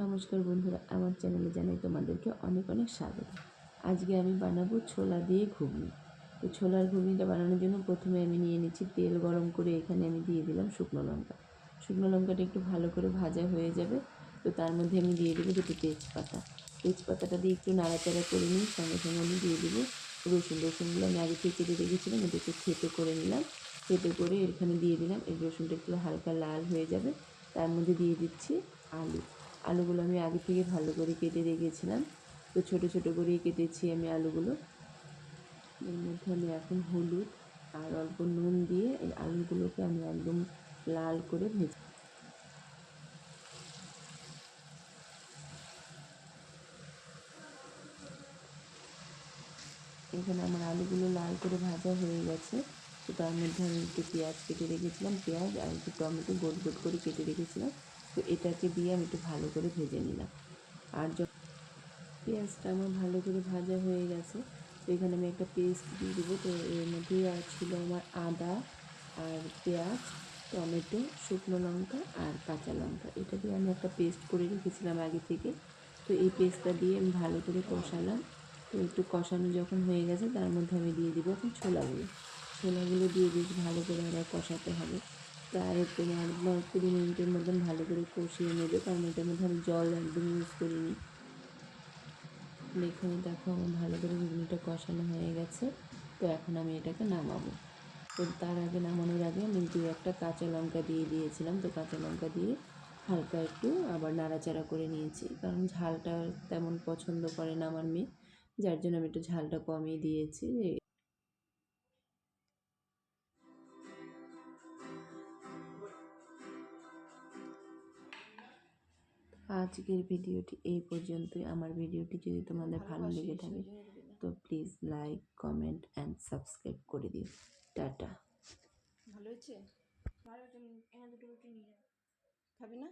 নমস্কার বন্ধুরা, আমার চ্যানেলে জানাই তোমাদেরকে অনেক অনেক স্বাগত। আজকে আমি বানাবো ছোলা দিয়ে ঘুগনি। তো ছোলার ঘুগনিটা বানানোর জন্য প্রথমে আমি নিয়ে নিচ্ছি তেল গরম করে এখানে আমি দিয়ে দিলাম শুকনো লঙ্কা। শুকনো লঙ্কাটা একটু ভালো করে ভাজা হয়ে যাবে, তো তার মধ্যে আমি দিয়ে দেবো দুটো তেজপাতা। তেজপাতাটা দিয়ে একটু নাড়াচাড়া করে নিই সঙ্গে সঙ্গে আমি দিয়ে দেবো রসুন। রসুনগুলো আমি আগে থেকে কেটে রেখেছিলাম এটাকে থেতো করে নিলাম। থেতো করে এখানে দিয়ে দিলাম, এই রসুনটা একটু হালকা লাল হয়ে যাবে। তার মধ্যে দিয়ে দিচ্ছি আলু। আলুগুলো আমি আগে থেকে ভালো করে কেটে রেখেছিলাম। তো ছোটো ছোটো করেই কেটেছি আমি আলুগুলো। এর মধ্যে আমি এখন হলুদ আর অল্প নুন দিয়ে এই আলুগুলোকে আমি একদম লাল করে ভেজে এখানে আমার আলুগুলো লাল করে ভাজা হয়ে গেছে। তো তার মধ্যে আমি একটু পেঁয়াজ কেটে রেখেছিলাম। পেঁয়াজ আর একটু টমেটো গোট গোট করে কেটে রেখেছিলাম। তো এটাকে দিয়ে আমি একটু ভালো করে ভেজে নিলাম। আর যখন পেঁয়াজটা আমার ভালো করে ভাজা হয়ে গেছে, তো এখানে আমি একটা পেস্ট দিয়ে দেবো। তো এর মধ্যে আর ছিল আমার আদা আর পেঁয়াজ, টমেটো, শুকনো লঙ্কা আর কাঁচা লঙ্কা। এটা দিয়ে আমি একটা পেস্ট করে রেখেছিলাম আগে থেকে। তো এই পেস্টটা দিয়ে আমি ভালো করে কষালাম। তো একটু কষানো যখন হয়ে গেছে, তার মধ্যে আমি দিয়ে দেবো এখন ছোলাগুলো। ছোলাগুলো দিয়ে বেশ ভালো করে আবার কষাতে হবে। প্রায় তোমার দশ কুড়ি মিনিটের মতন ভালো করে কষিয়ে নেবে, কারণ এটার মধ্যে আমি জল একদম ইউজ করিনি। দেখুন দেখো আমার ভালো করে ঘুগনিটা কষানো হয়ে গেছে। তো এখন আমি এটাকে নামাবো। তো তার আগে নামানোর আগে আমি দু একটা কাঁচা লঙ্কা দিয়ে দিয়েছিলাম। তো কাঁচা লঙ্কা দিয়ে হালকা একটু আবার নাড়াচাড়া করে নিয়েছি, কারণ ঝালটা তেমন পছন্দ করে না আমার মেয়ে, যার জন্য আমি একটু ঝালটা কমিয়ে দিয়েছি। আজকের ভিডিওটি এই পর্যন্তই। আমার ভিডিওটি যদি তোমাদের ভালো লেগে থাকে তো please like comment and subscribe করে দিও। টাটা। ভালো হয়েছে? ভালো হয়েছে এখানে দুটো রুটি নিয়ে খাবি না?